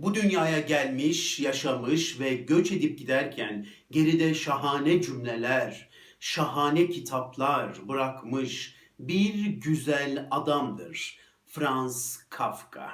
Bu dünyaya gelmiş, yaşamış ve göç edip giderken geride şahane cümleler, şahane kitaplar bırakmış bir güzel adamdır. Franz Kafka.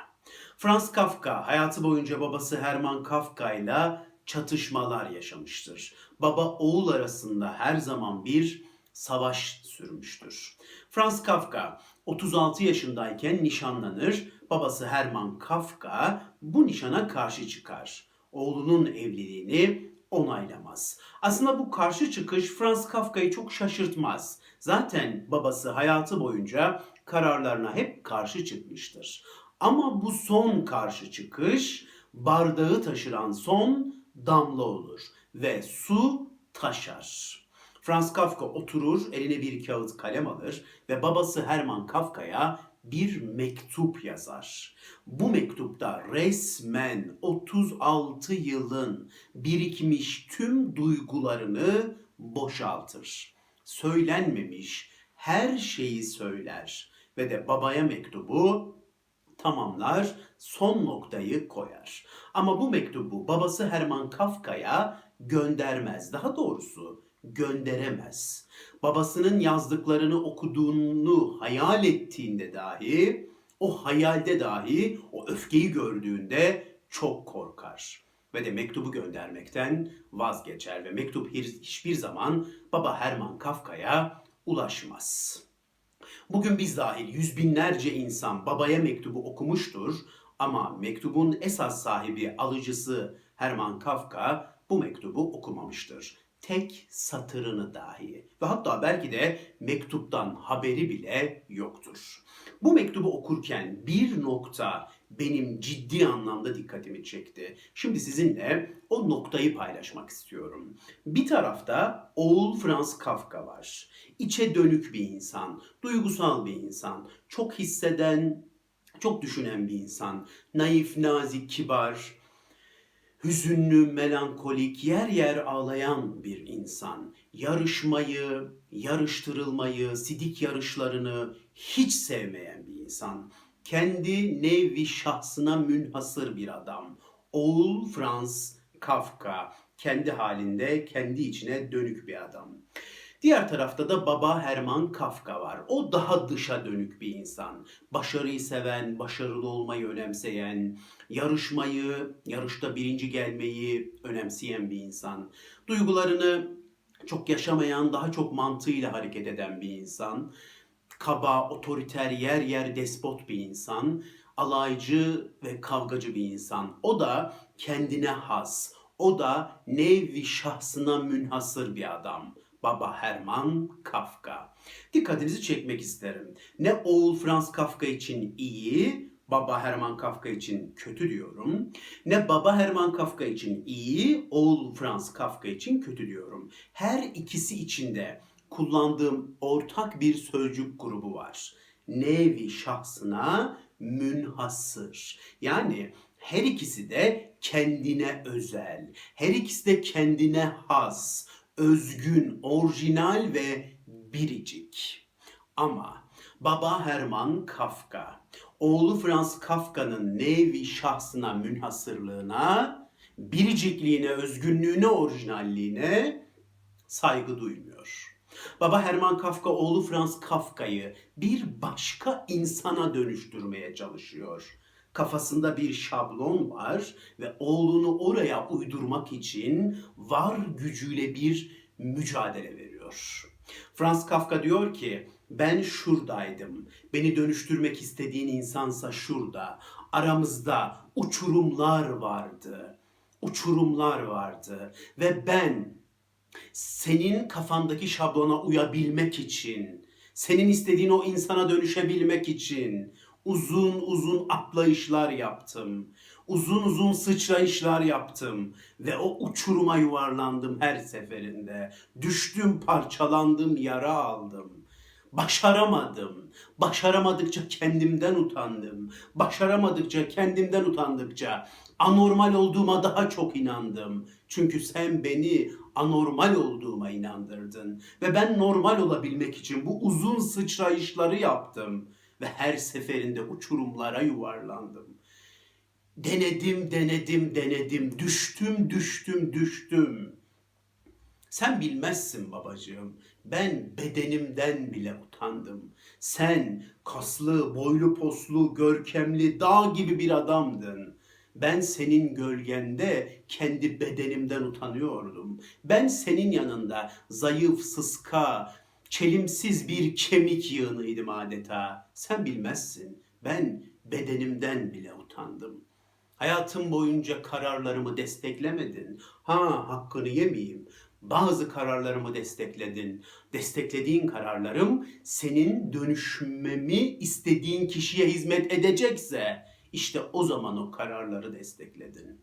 Franz Kafka hayatı boyunca babası Hermann Kafka ile çatışmalar yaşamıştır. Baba oğul arasında her zaman bir savaş sürmüştür. Franz Kafka 36 yaşındayken nişanlanır. Babası Hermann Kafka bu nişana karşı çıkar. Oğlunun evliliğini onaylamaz. Aslında bu karşı çıkış Franz Kafka'yı çok şaşırtmaz. Zaten babası hayatı boyunca kararlarına hep karşı çıkmıştır. Ama bu son karşı çıkış bardağı taşıran son damla olur ve su taşar. Franz Kafka oturur, eline bir kağıt kalem alır ve babası Hermann Kafka'ya bir mektup yazar. Bu mektupta resmen 36 yılın birikmiş tüm duygularını boşaltır. Söylenmemiş her şeyi söyler ve de babaya mektubu tamamlar, son noktayı koyar. Ama bu mektubu babası Hermann Kafka'ya göndermez. Daha doğrusu gönderemez. Babasının yazdıklarını okuduğunu hayal ettiğinde dahi, o hayalde dahi o öfkeyi gördüğünde çok korkar ve de mektubu göndermekten vazgeçer ve mektup hiçbir zaman baba Hermann Kafka'ya ulaşmaz. Bugün biz dahil yüz binlerce insan babaya mektubu okumuştur ama mektubun esas sahibi, alıcısı Hermann Kafka bu mektubu okumamıştır. Tek satırını dahi ve hatta belki de mektuptan haberi bile yoktur. Bu mektubu okurken bir nokta benim ciddi anlamda dikkatimi çekti. Şimdi sizinle o noktayı paylaşmak istiyorum. Bir tarafta oğul Franz Kafka var. İçe dönük bir insan, duygusal bir insan, çok hisseden, çok düşünen bir insan, naif, nazik, kibar, hüzünlü, melankolik, yer yer ağlayan bir insan. Yarışmayı, yarıştırılmayı, sidik yarışlarını hiç sevmeyen bir insan. Kendi nevi şahsına münhasır bir adam. Oğul Franz Kafka. Kendi halinde, kendi içine dönük bir adam. Diğer tarafta da baba Hermann Kafka var. O daha dışa dönük bir insan. Başarıyı seven, başarılı olmayı önemseyen, yarışmayı, yarışta birinci gelmeyi önemseyen bir insan. Duygularını çok yaşamayan, daha çok mantığıyla hareket eden bir insan. Kaba, otoriter, yer yer despot bir insan. Alaycı ve kavgacı bir insan. O da kendine has. O da nevi şahsına münhasır bir adam. Baba Hermann Kafka. Dikkatinizi çekmek isterim. Ne oğul Franz Kafka için iyi, baba Hermann Kafka için kötü diyorum. Ne baba Hermann Kafka için iyi, oğul Franz Kafka için kötü diyorum. Her ikisi içinde kullandığım ortak bir sözcük grubu var. Nevi şahsına münhasır. Yani her ikisi de kendine özel. Her ikisi de kendine has özgün, orijinal ve biricik. Ama baba Hermann Kafka, oğlu Franz Kafka'nın nevi şahsına münhasırlığına, biricikliğine, özgünlüğüne, orijinalliğine saygı duymuyor. Baba Hermann Kafka oğlu Franz Kafka'yı bir başka insana dönüştürmeye çalışıyor kafasında bir şablon var ve oğlunu oraya uydurmak için var gücüyle bir mücadele veriyor. Franz Kafka diyor ki ben şuradaydım. Beni dönüştürmek istediğin insansa şurada. Aramızda uçurumlar vardı. Uçurumlar vardı ve ben senin kafandaki şablona uyabilmek için, senin istediğin o insana dönüşebilmek için uzun uzun atlayışlar yaptım. Uzun uzun sıçrayışlar yaptım ve o uçuruma yuvarlandım her seferinde. Düştüm, parçalandım, yara aldım. Başaramadım. Başaramadıkça kendimden utandım. Başaramadıkça kendimden utandıkça anormal olduğuma daha çok inandım. Çünkü sen beni anormal olduğuma inandırdın ve ben normal olabilmek için bu uzun sıçrayışları yaptım ve her seferinde uçurumlara yuvarlandım. Denedim, denedim, denedim. Düştüm, düştüm, düştüm. Sen bilmezsin babacığım. Ben bedenimden bile utandım. Sen kaslı, boylu poslu, görkemli, dağ gibi bir adamdın. Ben senin gölgende kendi bedenimden utanıyordum. Ben senin yanında zayıf, sıska, çelimsiz bir kemik yığınıydım adeta. Sen bilmezsin. Ben bedenimden bile utandım. Hayatım boyunca kararlarımı desteklemedin. Ha hakkını yemeyeyim. Bazı kararlarımı destekledin. Desteklediğin kararlarım senin dönüşmemi istediğin kişiye hizmet edecekse işte o zaman o kararları destekledin.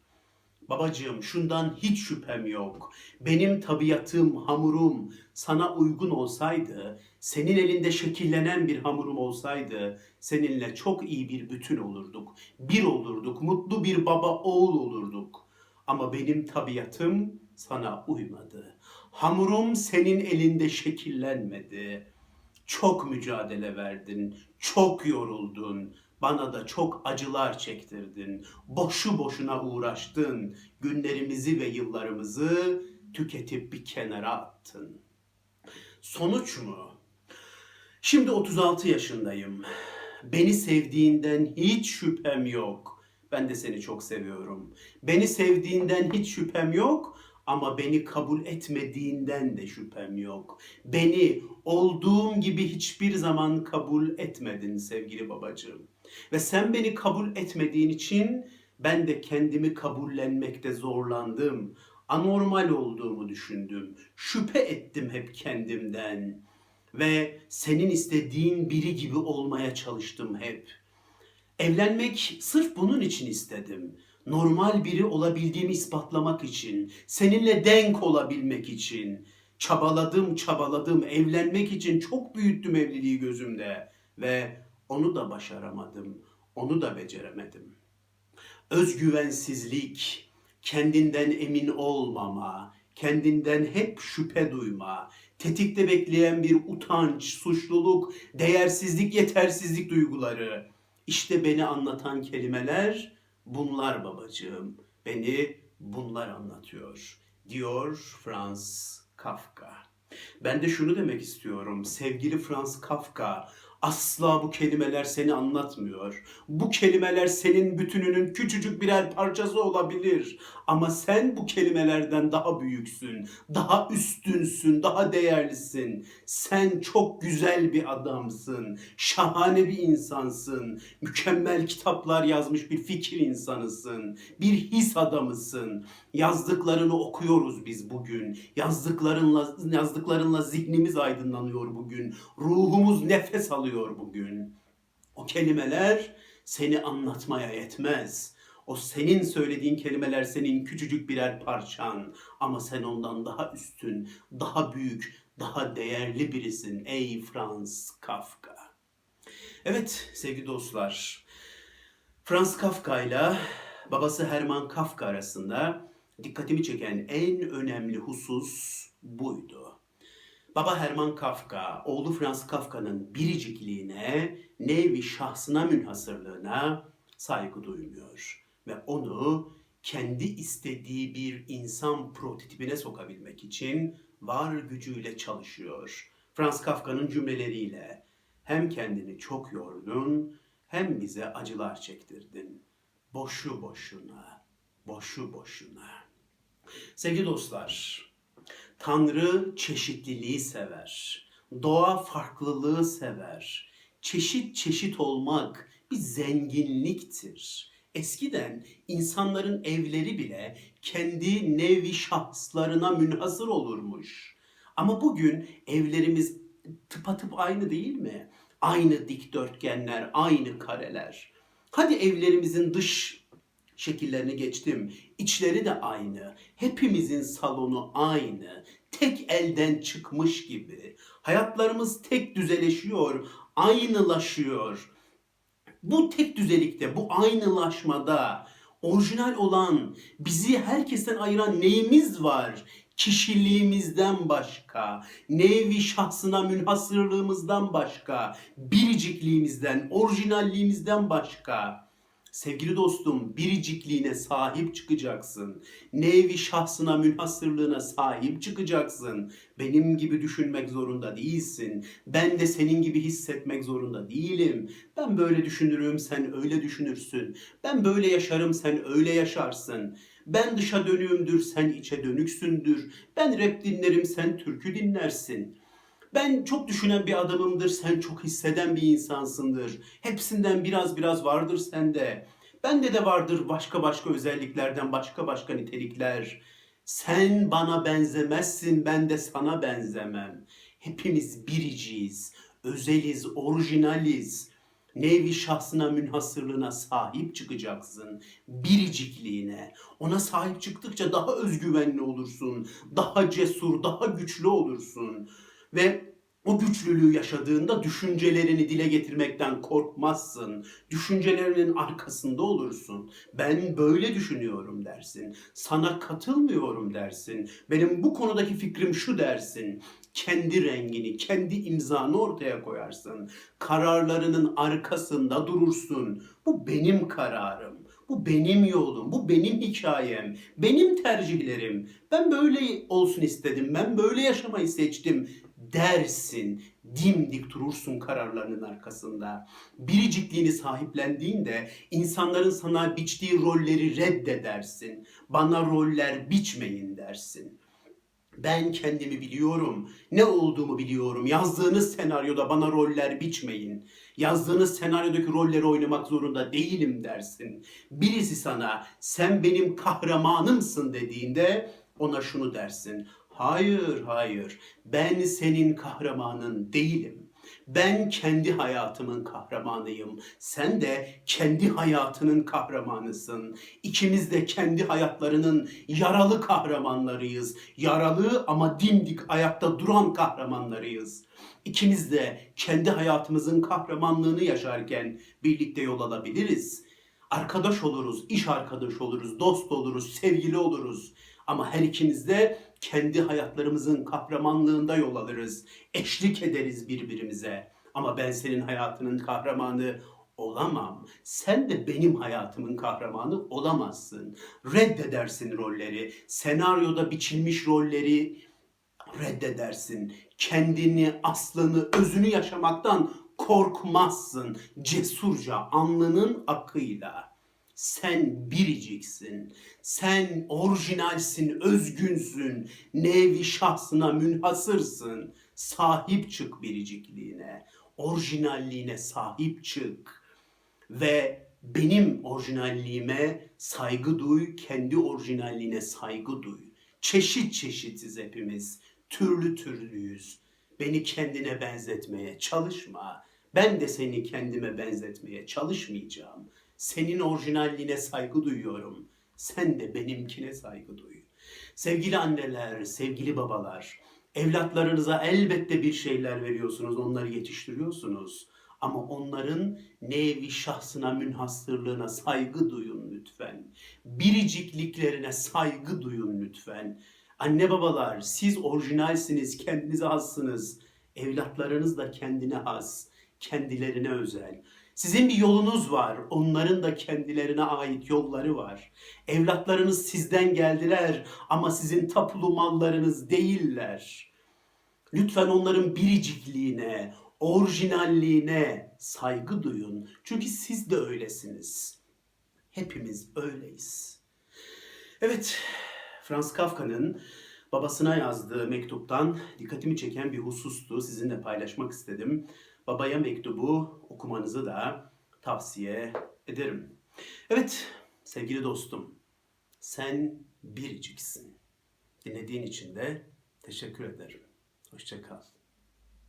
Babacığım şundan hiç şüphem yok. Benim tabiatım, hamurum sana uygun olsaydı, senin elinde şekillenen bir hamurum olsaydı, seninle çok iyi bir bütün olurduk. Bir olurduk, mutlu bir baba oğul olurduk. Ama benim tabiatım sana uymadı. Hamurum senin elinde şekillenmedi. Çok mücadele verdin, çok yoruldun, bana da çok acılar çektirdin. Boşu boşuna uğraştın, günlerimizi ve yıllarımızı tüketip bir kenara attın. Sonuç mu? Şimdi 36 yaşındayım. Beni sevdiğinden hiç şüphem yok. Ben de seni çok seviyorum. Beni sevdiğinden hiç şüphem yok ama beni kabul etmediğinden de şüphem yok. Beni olduğum gibi hiçbir zaman kabul etmedin sevgili babacığım. Ve sen beni kabul etmediğin için ben de kendimi kabullenmekte zorlandım. Anormal olduğumu düşündüm. Şüphe ettim hep kendimden. Ve senin istediğin biri gibi olmaya çalıştım hep. Evlenmek sırf bunun için istedim. Normal biri olabildiğimi ispatlamak için, seninle denk olabilmek için. Çabaladım, çabaladım. Evlenmek için çok büyüttüm evliliği gözümde ve onu da başaramadım. Onu da beceremedim. Özgüvensizlik, kendinden emin olmama, kendinden hep şüphe duyma, tetikte bekleyen bir utanç, suçluluk, değersizlik, yetersizlik duyguları. İşte beni anlatan kelimeler bunlar babacığım. Beni bunlar anlatıyor diyor Franz Kafka. Ben de şunu demek istiyorum. Sevgili Franz Kafka, asla bu kelimeler seni anlatmıyor. Bu kelimeler senin bütününün küçücük birer parçası olabilir. Ama sen bu kelimelerden daha büyüksün, daha üstünsün, daha değerlisin. Sen çok güzel bir adamsın, şahane bir insansın, mükemmel kitaplar yazmış bir fikir insanısın, bir his adamısın. Yazdıklarını okuyoruz biz bugün. Yazdıklarınla yazdıklarınla zihnimiz aydınlanıyor bugün. Ruhumuz nefes alıyor bugün. O kelimeler seni anlatmaya yetmez. O senin söylediğin kelimeler senin küçücük birer parçan ama sen ondan daha üstün, daha büyük, daha değerli birisin ey Franz Kafka. Evet sevgili dostlar, Franz Kafka ile babası Hermann Kafka arasında dikkatimi çeken en önemli husus buydu. Baba Hermann Kafka, oğlu Franz Kafka'nın biricikliğine, nevi şahsına münhasırlığına saygı duymuyor. Ve onu kendi istediği bir insan prototipine sokabilmek için var gücüyle çalışıyor. Franz Kafka'nın cümleleriyle hem kendini çok yordun hem bize acılar çektirdin. Boşu boşuna, boşu boşuna. Sevgili dostlar, Tanrı çeşitliliği sever. Doğa farklılığı sever. Çeşit çeşit olmak bir zenginliktir. Eskiden insanların evleri bile kendi nevi şahslarına münhasır olurmuş. Ama bugün evlerimiz tıpatıp aynı değil mi? Aynı dikdörtgenler, aynı kareler. Hadi evlerimizin dış şekillerini geçtim. İçleri de aynı. Hepimizin salonu aynı. Tek elden çıkmış gibi. Hayatlarımız tek düzeleşiyor, aynılaşıyor. Bu tek düzelikte, bu aynılaşmada orijinal olan, bizi herkesten ayıran neyimiz var? Kişiliğimizden başka, nevi şahsına münhasırlığımızdan başka, biricikliğimizden, orijinalliğimizden başka. Sevgili dostum, biricikliğine sahip çıkacaksın. Nevi şahsına, münhasırlığına sahip çıkacaksın. Benim gibi düşünmek zorunda değilsin. Ben de senin gibi hissetmek zorunda değilim. Ben böyle düşünürüm, sen öyle düşünürsün. Ben böyle yaşarım, sen öyle yaşarsın. Ben dışa dönüğümdür, sen içe dönüksündür. Ben rap dinlerim, sen türkü dinlersin. Ben çok düşünen bir adamımdır, sen çok hisseden bir insansındır. Hepsinden biraz biraz vardır sende. Bende de vardır başka başka özelliklerden başka başka nitelikler. Sen bana benzemezsin, ben de sana benzemem. Hepimiz biriciyiz, özeliz, orijinaliz. Nevi şahsına münhasırlığına sahip çıkacaksın. Biricikliğine. Ona sahip çıktıkça daha özgüvenli olursun. Daha cesur, daha güçlü olursun. Ve o güçlülüğü yaşadığında düşüncelerini dile getirmekten korkmazsın. Düşüncelerinin arkasında olursun. Ben böyle düşünüyorum dersin. Sana katılmıyorum dersin. Benim bu konudaki fikrim şu dersin. Kendi rengini, kendi imzanı ortaya koyarsın. Kararlarının arkasında durursun. Bu benim kararım. Bu benim yolum, bu benim hikayem, benim tercihlerim. Ben böyle olsun istedim, ben böyle yaşamayı seçtim dersin. Dimdik durursun kararlarının arkasında. Biricikliğini sahiplendiğinde insanların sana biçtiği rolleri reddedersin. Bana roller biçmeyin dersin. Ben kendimi biliyorum. Ne olduğumu biliyorum. Yazdığınız senaryoda bana roller biçmeyin. Yazdığınız senaryodaki rolleri oynamak zorunda değilim dersin. Birisi sana sen benim kahramanımsın dediğinde ona şunu dersin. Hayır, hayır. Ben senin kahramanın değilim. Ben kendi hayatımın kahramanıyım. Sen de kendi hayatının kahramanısın. İkimiz de kendi hayatlarının yaralı kahramanlarıyız. Yaralı ama dimdik ayakta duran kahramanlarıyız. İkimiz de kendi hayatımızın kahramanlığını yaşarken birlikte yol alabiliriz. Arkadaş oluruz, iş arkadaşı oluruz, dost oluruz, sevgili oluruz. Ama her ikimiz de kendi hayatlarımızın kahramanlığında yol alırız. Eşlik ederiz birbirimize. Ama ben senin hayatının kahramanı olamam. Sen de benim hayatımın kahramanı olamazsın. Reddedersin rolleri. Senaryoda biçilmiş rolleri reddedersin. Kendini, aslını, özünü yaşamaktan korkmazsın. Cesurca, alnının akıyla. Sen biriciksin. Sen orijinalsin, özgünsün. Nevi şahsına münhasırsın. Sahip çık biricikliğine. Orijinalliğine sahip çık. Ve benim orijinalliğime saygı duy, kendi orijinalliğine saygı duy. Çeşit çeşitiz hepimiz. Türlü türlüyüz. Beni kendine benzetmeye çalışma. Ben de seni kendime benzetmeye çalışmayacağım. Senin orijinalliğine saygı duyuyorum. Sen de benimkine saygı duy. Sevgili anneler, sevgili babalar, evlatlarınıza elbette bir şeyler veriyorsunuz, onları yetiştiriyorsunuz. Ama onların nevi şahsına münhasırlığına saygı duyun lütfen. Biricikliklerine saygı duyun lütfen. Anne babalar siz orijinalsiniz, kendinize hassınız. Evlatlarınız da kendine has, kendilerine özel. Sizin bir yolunuz var. Onların da kendilerine ait yolları var. Evlatlarınız sizden geldiler ama sizin tapulu mallarınız değiller. Lütfen onların biricikliğine, orijinalliğine saygı duyun. Çünkü siz de öylesiniz. Hepimiz öyleyiz. Evet, Franz Kafka'nın babasına yazdığı mektuptan dikkatimi çeken bir husustu. Sizinle paylaşmak istedim. Babaya mektubu okumanızı da tavsiye ederim. Evet, sevgili dostum, sen biriciksin. Dinlediğin için de teşekkür ederim. Hoşça kal.